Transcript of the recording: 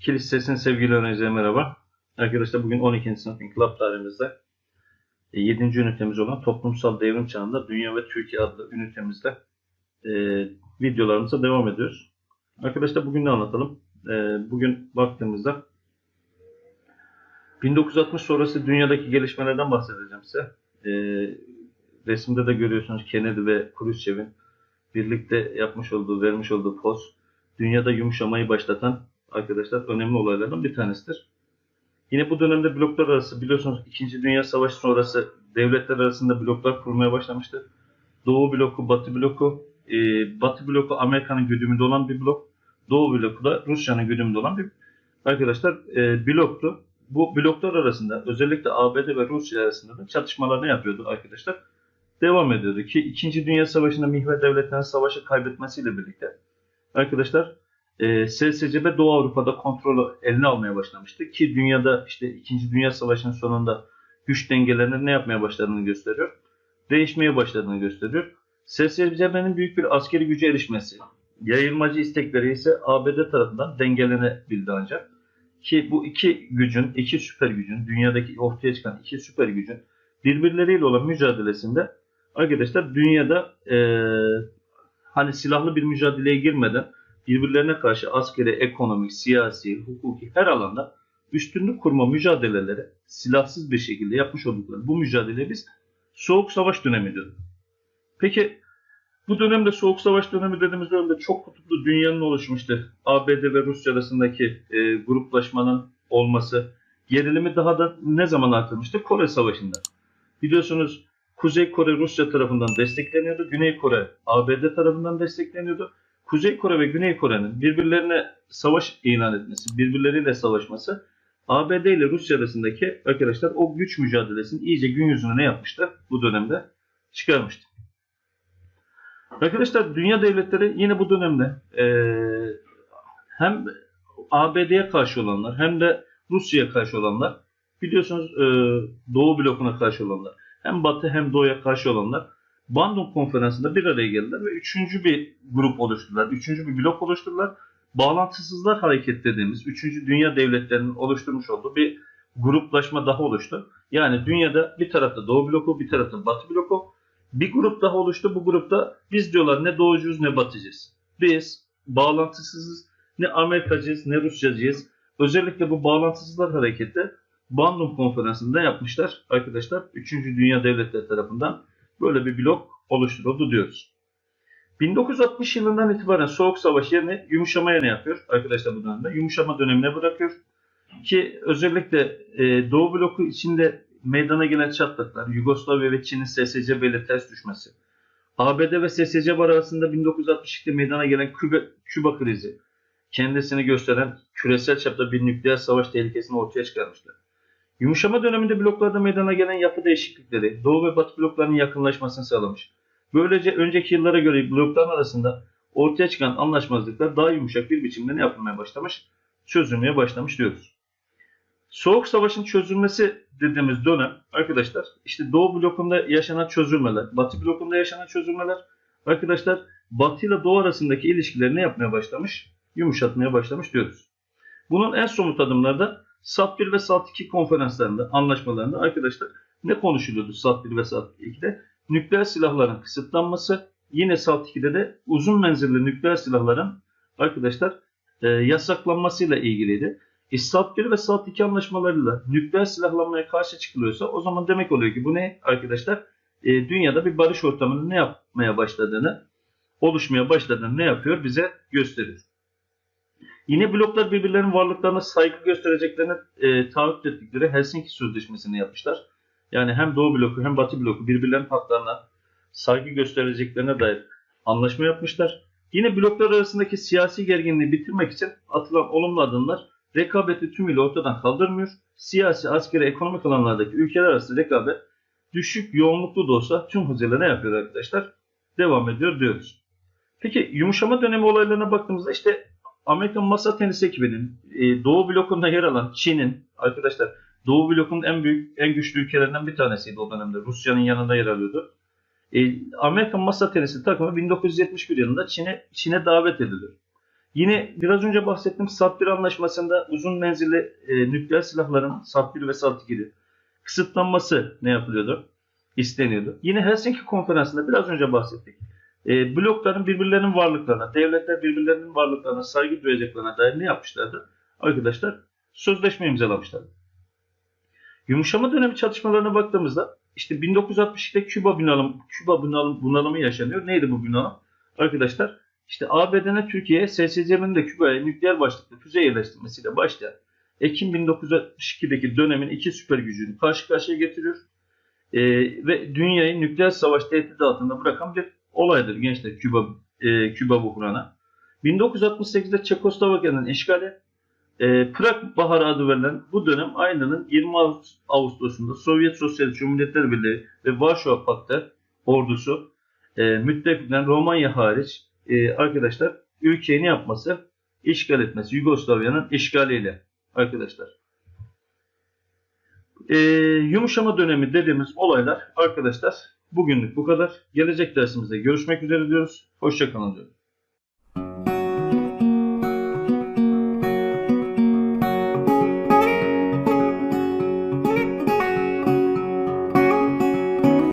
Kilis Ses'in sevgili öğrencileri merhaba. Arkadaşlar bugün 12. sınıf İnkılap tarihimizde 7. ünitemiz olan Toplumsal Devrim Çağında Dünya ve Türkiye adlı ünitemizde e, videolarımıza devam ediyoruz. Arkadaşlar bugün ne anlatalım? E, bugün baktığımızda 1960 sonrası dünyadaki gelişmelerden bahsedeceğim size. E, resimde de görüyorsunuz Kennedy ve Khrushchev'in birlikte yapmış olduğu, vermiş olduğu poz dünyada yumuşamayı başlatan arkadaşlar önemli olaylardan bir tanesidir. Yine bu dönemde bloklar arası biliyorsunuz 2. Dünya Savaşı sonrası devletler arasında bloklar kurmaya başlamıştı. Doğu bloku, Batı bloku, e, Batı bloku Amerika'nın güdümünde olan bir blok. Doğu bloku da Rusya'nın güdümünde olan bir arkadaşlar e, bloktu. Bu bloklar arasında özellikle ABD ve Rusya arasında da çatışmalar ne yapıyordu arkadaşlar? Devam ediyordu ki 2. Dünya Savaşı'nda mihver devletlerin savaşı kaybetmesiyle birlikte arkadaşlar e, SSCB Doğu Avrupa'da kontrolü eline almaya başlamıştı. Ki dünyada işte 2. Dünya Savaşı'nın sonunda güç dengelerinin ne yapmaya başladığını gösteriyor. Değişmeye başladığını gösteriyor. SSCB'nin büyük bir askeri güce erişmesi, yayılmacı istekleri ise ABD tarafından dengelenebildi ancak. Ki bu iki gücün, iki süper gücün, dünyadaki ortaya çıkan iki süper gücün birbirleriyle olan mücadelesinde arkadaşlar dünyada e, hani silahlı bir mücadeleye girmeden birbirlerine karşı askeri, ekonomik, siyasi, hukuki her alanda üstünlük kurma mücadeleleri silahsız bir şekilde yapmış oldukları bu mücadeleyi biz Soğuk Savaş dönemi diyoruz. Peki bu dönemde Soğuk Savaş dönemi dediğimiz dönemde çok kutuplu dünyanın oluşmuştu. ABD ve Rusya arasındaki e, gruplaşmanın olması gerilimi daha da ne zaman artırmıştı? Kore Savaşı'nda. Biliyorsunuz Kuzey Kore Rusya tarafından destekleniyordu. Güney Kore ABD tarafından destekleniyordu. Kuzey Kore ve Güney Kore'nin birbirlerine savaş ilan etmesi, birbirleriyle savaşması ABD ile Rusya arasındaki arkadaşlar o güç mücadelesini iyice gün yüzüne ne yapmıştı bu dönemde çıkarmıştı. Arkadaşlar dünya devletleri yine bu dönemde e, hem ABD'ye karşı olanlar hem de Rusya'ya karşı olanlar biliyorsunuz e, Doğu blokuna karşı olanlar hem Batı hem Doğu'ya karşı olanlar Bandung konferansında bir araya geldiler ve üçüncü bir grup oluşturdular. Üçüncü bir blok oluşturdular. Bağlantısızlar hareket dediğimiz üçüncü dünya devletlerinin oluşturmuş olduğu bir gruplaşma daha oluştu. Yani dünyada bir tarafta Doğu bloku, bir tarafta Batı bloku. Bir grup daha oluştu. Bu grupta biz diyorlar ne doğucuyuz ne batıcıyız. Biz bağlantısızız. Ne Amerikacıyız ne Rusçacıyız. Özellikle bu bağlantısızlar hareketi Bandung konferansında yapmışlar arkadaşlar. Üçüncü Dünya Devletleri tarafından böyle bir blok oluşturuldu diyoruz. 1960 yılından itibaren Soğuk Savaş yerine yumuşamaya ne yapıyor? Arkadaşlar bu dönemde yumuşama dönemine bırakıyor. Ki özellikle e, Doğu bloku içinde meydana gelen çatlaklar, Yugoslavya ve Çin'in SSCB ile ters düşmesi, ABD ve SSCB arasında 1962'de meydana gelen Küba, Küba krizi, kendisini gösteren küresel çapta bir nükleer savaş tehlikesini ortaya çıkarmıştır. Yumuşama döneminde bloklarda meydana gelen yapı değişiklikleri Doğu ve Batı bloklarının yakınlaşmasını sağlamış. Böylece önceki yıllara göre blokların arasında ortaya çıkan anlaşmazlıklar daha yumuşak bir biçimde ne yapılmaya başlamış? Çözülmeye başlamış diyoruz. Soğuk Savaş'ın çözülmesi dediğimiz dönem arkadaşlar işte Doğu blokunda yaşanan çözülmeler, Batı blokunda yaşanan çözülmeler arkadaşlar Batı ile Doğu arasındaki ilişkileri ne yapmaya başlamış? Yumuşatmaya başlamış diyoruz. Bunun en somut adımları da SAT 1 ve SAT 2 konferanslarında, anlaşmalarında arkadaşlar ne konuşuluyordu SAT 1 ve SAT 2'de? Nükleer silahların kısıtlanması, yine SAT 2'de de uzun menzilli nükleer silahların arkadaşlar e, yasaklanmasıyla ilgiliydi. E, SAT 1 ve SAT 2 anlaşmalarıyla nükleer silahlanmaya karşı çıkılıyorsa o zaman demek oluyor ki bu ne arkadaşlar? E, dünyada bir barış ortamının ne yapmaya başladığını, oluşmaya başladığını ne yapıyor? Bize gösteriyor. Yine bloklar birbirlerinin varlıklarına saygı göstereceklerini e, taahhüt ettikleri Helsinki Sözleşmesi'ni yapmışlar. Yani hem Doğu bloku hem Batı bloku birbirlerinin haklarına saygı göstereceklerine dair anlaşma yapmışlar. Yine bloklar arasındaki siyasi gerginliği bitirmek için atılan olumlu adımlar rekabeti tümüyle ortadan kaldırmıyor. Siyasi, askeri, ekonomik alanlardaki ülkeler arası rekabet düşük yoğunluklu da olsa tüm hızıyla ne yapıyor arkadaşlar? Devam ediyor diyoruz. Peki yumuşama dönemi olaylarına baktığımızda işte Amerikan masa tenisi ekibinin e, Doğu blokunda yer alan Çin'in arkadaşlar Doğu blokunun en büyük en güçlü ülkelerinden bir tanesiydi o dönemde. Rusya'nın yanında yer alıyordu. E, Amerikan masa tenisi takımı 1971 yılında Çin'e Çin'e davet ediliyor. Yine biraz önce bahsettiğim SAT 1 anlaşmasında uzun menzilli e, nükleer silahların SAT 1 ve SAT 2'li kısıtlanması ne yapılıyordu? İsteniyordu. Yine Helsinki konferansında biraz önce bahsettik. E, blokların birbirlerinin varlıklarına, devletler birbirlerinin varlıklarına saygı duyacaklarına dair ne yapmışlardı? Arkadaşlar sözleşme imzalamışlardı. Yumuşama dönemi çatışmalarına baktığımızda işte 1962'de Küba bunalım, Küba bunalım, bunalımı yaşanıyor. Neydi bu bunalım? Arkadaşlar işte ABD'nin Türkiye'ye SSCB'nin de Küba'ya nükleer başlıklı füze yerleştirmesiyle başlayan Ekim 1962'deki dönemin iki süper gücünü karşı karşıya getiriyor. Ee, ve dünyayı nükleer savaş tehdidi altında bırakan bir olaydır gençler Küba, e, Küba buhranı. 1968'de Çekoslovakya'nın işgali, e, Prag Baharı adı verilen bu dönem aynının 20 Ağustos'unda Sovyet Sosyalist Cumhuriyetler Birliği ve Varşova Paktı ordusu e, müttefikler Romanya hariç e, arkadaşlar ülkeyi yapması? işgal etmesi. Yugoslavya'nın işgaliyle arkadaşlar. E, yumuşama dönemi dediğimiz olaylar arkadaşlar bugünlük bu kadar. Gelecek dersimizde görüşmek üzere diyoruz. Hoşçakalın diyorum.